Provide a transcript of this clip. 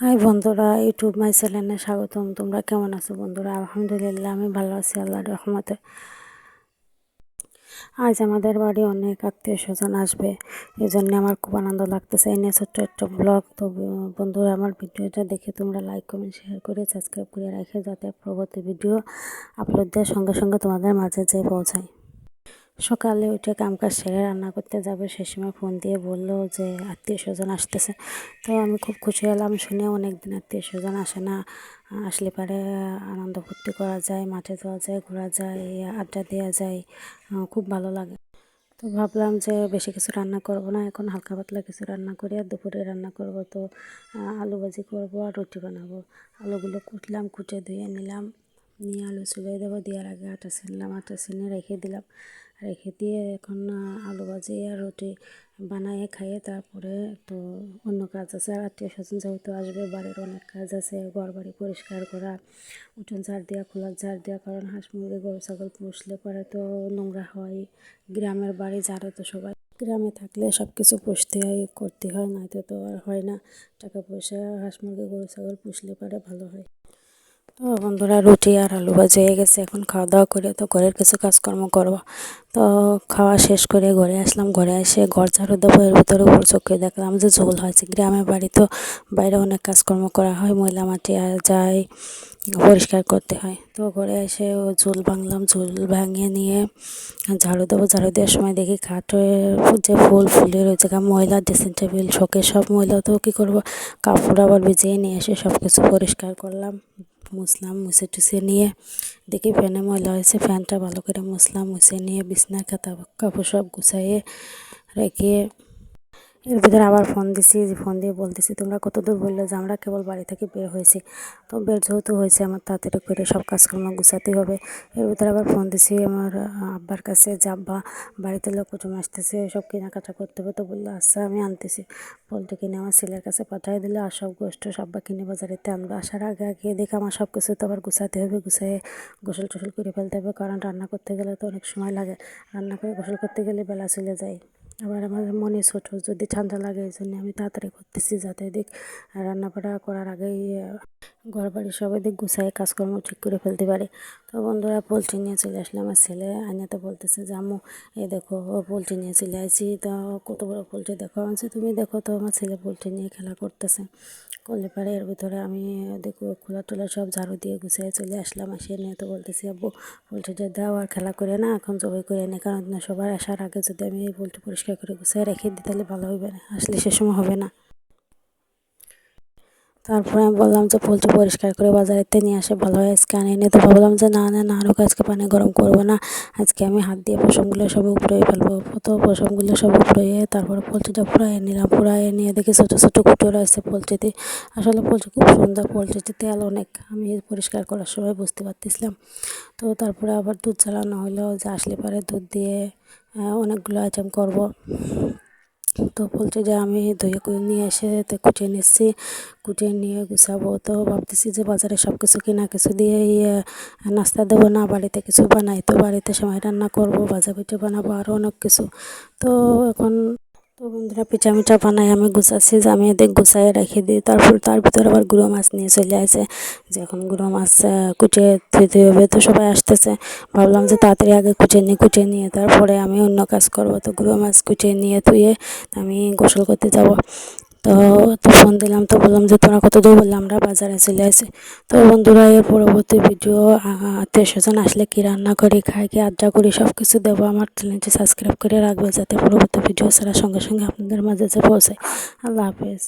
High বন্ধুরা, YouTube মাই চ্যানেলে স্বাগতম। তোমরা কেমন আছো বন্ধুরা? আলহামদুলিল্লাহ, আমি ভালো আছি, আল্লাহর রহমতে। আজ আমাদের বাড়ি অনেক আত্মীয় স্বজন আসবে এই জন্য আমার খুব আনন্দ লাগতেছে। এই নিয়ে ছোট্ট একটা ব্লগ তো, বন্ধুরা, আমার ভিডিওটা দেখে তোমরা লাইক কমেন্ট শেয়ার করে সাবস্ক্রাইব করে রাখে যাতে পরবর্তী ভিডিও আপলোড দেওয়ার সঙ্গে সঙ্গে তোমাদের মাঝে যেয়ে পৌঁছায়। সকালে উঠে কামকাজ সেরে রান্না করতে যাবে। সে সময় ফোন দিয়ে বলল যে আত্মীয় স্বজন আসতেছে। তো আমি খুব খুশি হলাম। শুনে অনেক দিন আত্মীয় স্বজন আসে না। আসলে পারে আনন্দ ফুর্তি করা যায়, মাঠে যাওয়া যায়, ঘোরা যায়, আড্ডা দেওয়া যায়। খুব ভালো লাগে। তো ভাবলাম যে বেশি কিছু রান্না করব না। এখন হালকা পাতলা কিছু রান্না করি আর দুপুরে রান্না করব তো আলু ভাজি করব আর রুটি বানাবো। আলুগুলো কুটলাম, কুটে ধুয়ে নিলাম। নিয়ে আলু চুলে দেবো। দেওয়ার আগে আটা ছিনলাম আটা ছিনে রেখে দিলাম। রেখে দিয়ে এখন আলু ভাজি আর রুটি বানাইয়ে খাইয়ে তারপরে তো অন্য কাজ আছে। আর আত্মীয় স্বজন যেহেতু আসবে, বাড়ির অনেক কাজ আছে ঘর বাড়ি পরিষ্কার করা, উঠোন ঝাড় দেওয়া খোলা ঝাড় দেওয়া, কারণ হাঁস মুরগি, গরু, ছাগল পুষলে পরে তো নোংরা হয়। গ্রামের বাড়ি যারা তো সবাই। গ্রামে থাকলে সব কিছু পুষতে হয়, করতে হয় নয়তো তো আর হয় না। টাকা পয়সা হাঁস মুরগি, গরু, ছাগল পুষলে পরে ভালো হয়। তো বন্ধুরা রুটি আর আলু ভাজি হয়ে গেছে, এখন খাওয়া দাওয়া করে তো ঘরের কিছু কাজকর্ম করব। তো খাওয়া শেষ করে ঘরে আসলাম, ঘরে এসে ঘর ঝাড়ু দেবো, এর ভিতরে উপর চোখে দেখলাম যে ঝোল হয়েছে। গ্রামের বাড়ি তো বাইরে অনেক কাজকর্ম করা হয়, ময়লা মাটি যায়, পরিষ্কার করতে হয়। তো ঘরে এসে ও ঝোল ভাঙলাম, ঝোল ভাঙিয়ে নিয়ে ঝাড়ু দেবো, ঝাড়ু দেওয়ার সময় দেখি খাট যে ফুল ওই জায়গায় ময়লা, ড্রেসিং টেবিল শোকে সব ময়লা তো কী করব? কাপড় আবার ভিজিয়ে নিয়ে এসে সব কিছু পরিষ্কার করলাম। মুছলাম মুছে টুছে নিয়ে দেখি ফ্যানে ময়লা হয়েছে ফ্যানটা ভালো করে মুছলাম মুছে নিয়ে বিছনার খাতা কাপড় সব গুছাইয়ে রেখে এর ভিতরে আবার ফোন দিছি ফোন দিয়ে বলতেছি, তোমরা কত দূর বললে যে আমরা কেবল বাড়ি থেকে বের হয়েছি? তো বের যেহেতু হয়েছে, আমার তাড়াতাড়ি করে সব কাজকর্ম গুছাতে হবে। এর ভিতরে আবার ফোন দিছি, আমার আব্বার কাছে, যে আব্বা বাড়িতে লোক কুটুম আসতেছে, সব কেনাকাটা করতে হবে। তো বলল আচ্ছা আমি আনতেছি। পোলট্রি কিনে আমার ছেলের কাছে পাঠিয়ে দিলে, আর সব গোষ্ঠ সব্বা কিনে বাজারেতে আনবে। আসার আগে আগে দেখে আমার সব কিছু তো আবার গুছাতে হবে গুছাইয়ে গোসল টোসল করে ফেলতে হবে। কারণ রান্না করতে গেলে তো অনেক সময় লাগে। রান্না করে গোসল করতে গেলে বেলা চলে যায়। আবার আমার মনে ছোটো, যদি ঠান্ডা লাগে এই জন্য আমি তাড়াতাড়ি করতেছি যাতে দিক রান্নাবাড়া করার আগেই ঘর বাড়ি সবাই দিক গুছাই কাজকর্ম ঠিক করে ফেলতে পারে। তো বন্ধুরা পোলট্রি নিয়ে চলে আসলে আমার ছেলে আইনাতে বলতেছে যে, আম্মু এ দেখো পোলট্রি নিয়ে চলে আসি তো কত বড় পোলট্রি দেখো আমি তুমি দেখো তো আমার ছেলে পোলট্রি নিয়ে খেলা করতেছে। করলে পারে, এর ভিতরে আমি দেখো খোলা টোলা সব ঝাড়ু দিয়ে গুছিয়ে চলে আসলাম। আসে নিয়ে তো বলতেছি, আব্বু পোলট্রিটা দাও আর খেলা করে না, এখন জবাই করে নে, কারণ সবার আসার আগে যদি আমি এই পোলট্রি পরিষ্কার করে গুছিয়ে রেখে দিই, তাহলে ভালো হবে না, আসলে সে সময় হবে না। তারপরে আমি বললাম যে পোলট্রি পরিষ্কার করে বাজারেতে নিয়ে আসে, ভালো হয় আজকে আনি নিয়ে তো ভাবলাম যে না না না আরও আজকে পানি গরম করব না। আজকে আমি হাত দিয়ে পশমগুলো সব উপরে ফেলব। তো পশমগুলো সব উপরে তারপরে পোলট্রিটা পুরাই নিলাম পুরাই নিয়ে দেখি ছোটো ছোটো কুটো রয়েছে পোলট্রিতে আসলে পোলট্রি খুব সুন্দর পোলট্রিতে তেল অনেক। আমি পরিষ্কার করার সময় বুঝতে পারতেছিলাম। তো তারপরে আবার দুধ চালানো হলো, যে আসলে পরে দুধ দিয়ে অনেকগুলো আইটেম করব। তো বলছে যে আমি ধুয়ে করে নিয়ে এসে তো কুটিয়ে নিচ্ছি কুচিয়ে নিয়ে গুছাবো। তো ভাবতেছি যে বাজারে সব কিছু কিনা কিছু দিয়ে ইয়ে নাস্তা দেবো না, বাড়িতে কিছু বানাই। তো বাড়িতে সময় রান্না করব, ভাজা পিঠে বানাবো আরও অনেক কিছু। তো এখন তো বন্ধুরা, পিঠা মিঠা বানাই আমি গুছাচ্ছি আমি এদের গুছাই রেখে দিই। তারপর তার ভিতরে আবার গুঁড়ো মাছ নিয়ে চলে আসে। যে এখন গুঁড়ো মাছ কুটিয়ে ধুতে হবে, তো সবাই আসতেছে। ভাবলাম যে তাড়াতাড়ি আগে কুচে নিয়ে কুচে নিয়ে তারপরে আমি অন্য কাজ করব। তো গুঁড়ো মাছ কুচে নিয়ে ধুয়ে আমি গোসল করতে যাব। তো তো ফোন দিলাম, তো বললাম যে তোমরা কত দূর বললাম আমরা বাজারে চলে আসি। তো বন্ধুরা, এর পরবর্তী ভিডিও আত্মীয় স্বজন আসলে কী রান্না করি খাই কি, আড্ডা করি সব কিছু দেবো। আমার চ্যানেলটি সাবস্ক্রাইব করে রাখবে যাতে পরবর্তী ভিডিও ছাড়ার সঙ্গে সঙ্গে আপনাদের মাঝে যে পৌঁছায় আল্লাহ হাফেজ।